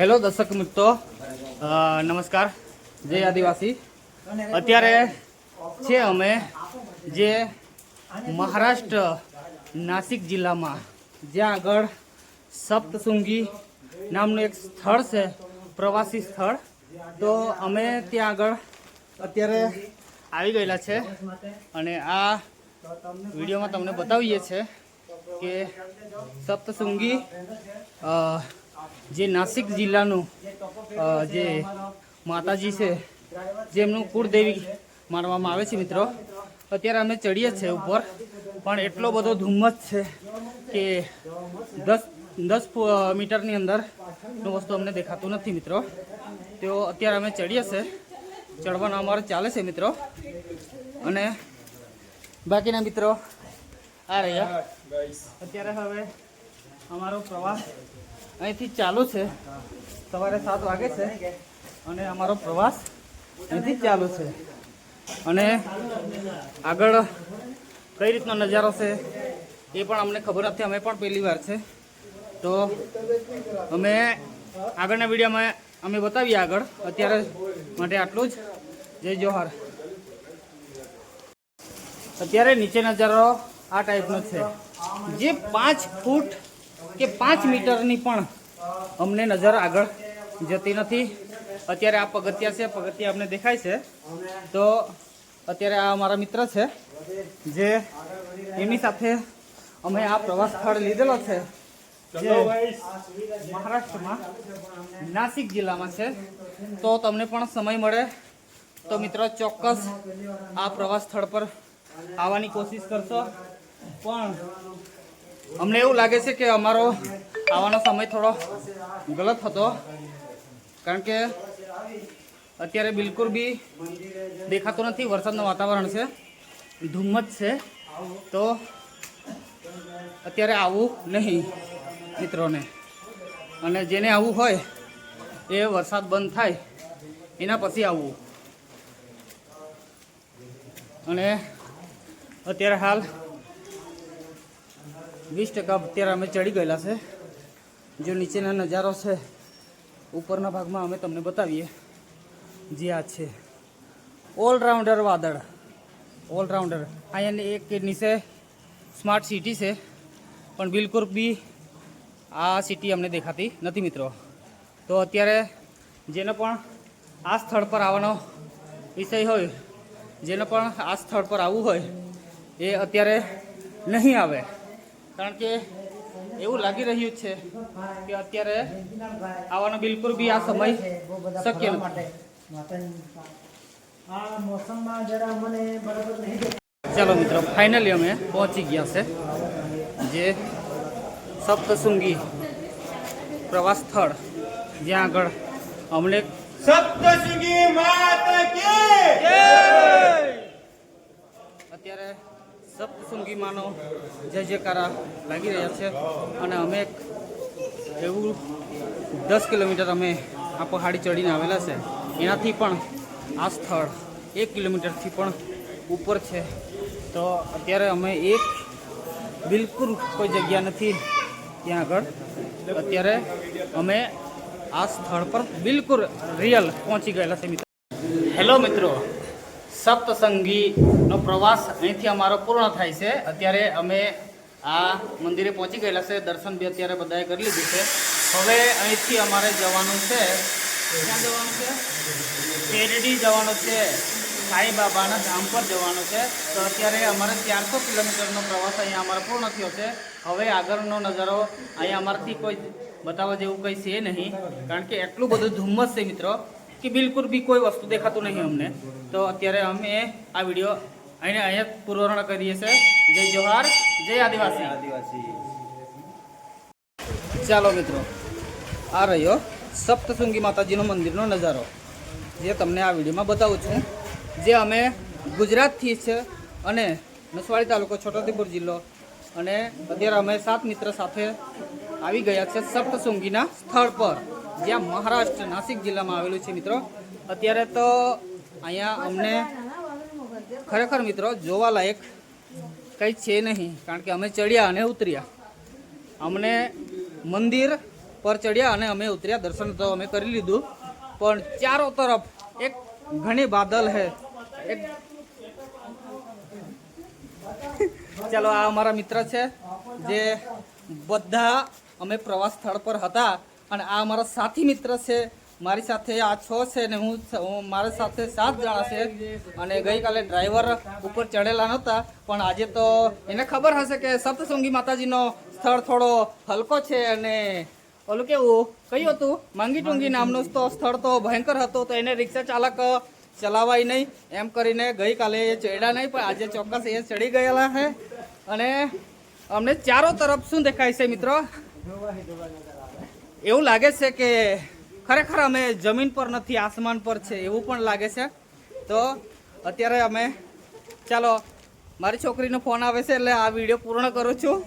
Hello દર્શક મિત્રો નમસ્કાર જય આદિવાસી. અત્યારે છે અમે જે મહારાષ્ટ્ર નાસિક જિલ્લામાં જ્યાં આગળ સપ્તસુંગી નામનું એક સ્થળ છે પ્રવાસી સ્થળ. તો અમે ત્યાં આગળ અત્યારે આવી ગયેલા છે અને આ વિડીયોમાં તમને બતાવીએ છીએ કે સપ્તશૃંગી અ, જે નાસિક જિલ્લાનું જે માતાજી છે જેમનું કુળદેવી માનવામાં આવે છે મિત્રો. અત્યારે અમે ચડીએ છીએ ઉપર પણ એટલો બધો ધુમ્મસ છે કે દસ દસ મીટરની અંદરનું વસ્તુ અમને દેખાતું નથી મિત્રો. તો અત્યારે અમે ચડીએ છીએ ચડવાનું અમારે ચાલે છે મિત્રો. અને બાકીના મિત્રો આ રહ્યા. અત્યારે હવે અમારો પ્રવાસ અહીંથી ચાલુ છે. સવારે સાત વાગે છે અને અમારો પ્રવાસ અહીંથી ચાલુ છે. અને આગળ કઈ રીતનો નજારો છે એ પણ અમને ખબર નથી. અમે પણ પહેલી વાર છે. તો અમે આગળના વિડીયોમાં અમે બતાવીએ આગળ. અત્યારે માટે આટલું જ. જય જોહાર. અત્યારે નીચે નજારો આ ટાઈપનો છે. જે પાંચ ફૂટ કે પાંચ મીટરની પણ અમને નજર આગળ જતી નથી. અત્યારે આ પગથિયા છે પગથિયા અમને દેખાય છે. તો અત્યારે આ અમારા મિત્ર છે જે એમની સાથે અમે આ પ્રવાસ સ્થળ લીધેલો છે જે મહારાષ્ટ્રમાં નાસિક જિલ્લામાં છે. તો તમને પણ સમય મળે. તો મિત્રો ચોક્કસ આ પ્રવાસ સ્થળ પર આવવાની કોશિશ કરશો. પણ અમને એવું લાગે છે કે અમારો આવવાનો સમય થોડો ગલત હતો. કારણ કે અત્યારે બિલકુલ બી દેખાતો નથી. વરસાદનું વાતાવરણ છે. ધુમ્મસ છે. તો અત્યારે આવવું નહીં મિત્રોને. અને જેને આવવું હોય એ વરસાદ બંધ થાય. એના પછી આવવું અને અત્યારે હાલ વીસ ટકા અત્યારે અમે ચડી ગયેલા છે. જો નીચેના નજારો છે, ઉપરના ભાગમાં અમે તમને બતાવીએ. જે આ છે. ઓલરાઉન્ડર વાદળ. ઓલરાઉન્ડર અહીંયા એક નીચે સ્માર્ટ સિટી છે. પણ બિલકુલ બી આ સિટી અમને દેખાતી નથી મિત્રો. તો અત્યારે જેને પણ આ સ્થળ પર આવવાનો વિષય હોય, જેને પણ આ સ્થળ પર આવવું હોય, એ અત્યારે નહીં આવે. કારણ કે એવું લાગી રહ્યું છે કે અત્યારે આવવાનો બિલકુલ બી આ સમય શક્ય. ચાલો મિત્રો ફાઇનલી અમે પહોંચી ગયા છે જે સપ્તશૃંગી પ્રવાસ સ્થળ જ્યાં આગળ અમને સપ્તશૃંગી માતા કી અત્યારે સપ્તશૃંગી માનો જય જયકારા લાગી રહ્યા છે. અને અમે એવું દસ કિલોમીટર અમે આ પહાડી ચડીને આવેલા છે. એનાથી પણ આ સ્થળ એક કિલોમીટરથી પણ ઉપર છે. તો અત્યારે અમે એક બિલકુલ કોઈ જગ્યા નથી ત્યાં આગળ. અત્યારે અમે આ સ્થળ પર બિલકુલ રિયલ પહોંચી ગયેલા છે મિત્રો. હેલો મિત્રો. સપ્તસંગીનો પ્રવાસ અહીંથી અમારો પૂર્ણ થાય છે. અત્યારે અમે આ મંદિરે પહોંચી ગયેલા છે. દર્શન બી અત્યારે બધાએ કરી લીધું છે. હવે અહીંથી અમારે જવાનું છે. ક્યાં જવાનું છે? શેરડી જવાનું છે. સાંઈ બાબાના ધામ પર જવાનું છે. તો અત્યારે અમારે ચારસો કિલોમીટરનો પ્રવાસ અહીંયા અમારો પૂર્ણ થયો છે. હવે આગળનો નજારો અહીંયા અમારાથી કોઈ બતાવવા જેવું કંઈ છે નહીં. કારણ કે એટલું બધું ધુમ્મસ છે મિત્રો. કે બિલકુલ બી કોઈ વસ્તુ દેખાતું નહીં અમને. તો અત્યારે અમે આ વીડિયો અહીંયા અહીંયા પૂર્ણ કરીએ છીએ. જય જોહાર જય આદિવાસી. આદિવાસી. ચાલો મિત્રો આ રહ્યો સપ્તશૃંગી માતાજીનો મંદિરનો નજારો જે તમને આ વિડીયોમાં બતાવું છું. જે અમે ગુજરાતથી છે અને નસવાડી તાલુકો છોટાઉદેપુર જિલ્લો. અને અત્યારે અમે સાત મિત્ર સાથે આવી ગયા છે સપ્તશૃંગીના સ્થળ પર. જ્યાં મહારાષ્ટ્ર, નાસિક જિલ્લામાં આવેલું છે મિત્રો. અત્યારે તો અહીંયા અમને ખરેખર મિત્રો જોવાલાયક કંઈ છે નહીં, કારણ કે અમે ચડ્યા અને ઉતર્યા. અમને મંદિર પર ચડ્યા અને અમે ઉતર્યા, દર્શન તો અમે કરી લીધું. પણ ચારો તરફ એક ઘણી બાદલ હે. એક ચાલો, આ અમારા મિત્ર છે, જે બધા અમે પ્રવાસ સ્થળ પર હતા. અને આ મારા સાથી મિત્ર છે, મારી સાથે આ છ છે ને હું મારી સાથે સાત જણા છે. અને ગઈકાલે ડ્રાઈવર ઉપર ચડેલા નહોતા પણ આજે તો એને ખબર હશે કે સપ્તસંગી માતાજીનો સ્થળ થોડો હલકો છે અને ઓલું કેવું, કયું હતું? માંગી ટુંગી નામનું તો સ્થળ તો ભયંકર હતું, તો એને રિક્ષા ચાલક ચલાવાય નહીં. એમ કરીને ગઈકાલે એ ચડ્યા નહીં, પણ આજે ચોક્કસ એ ચડી ગયેલા છે અને અમને ચારો તરફ શું દેખાય છે, મિત્રો? એવું લાગે છે કે ખરેખર અમે જમીન પર નથી, આસમાન પર છે, એવું પણ લાગે છે. તો અત્યારે અમે, ચાલો, મારી છોકરીનો ફોન આવે છે એટલે આ વીડિયો પૂર્ણ કરું છું.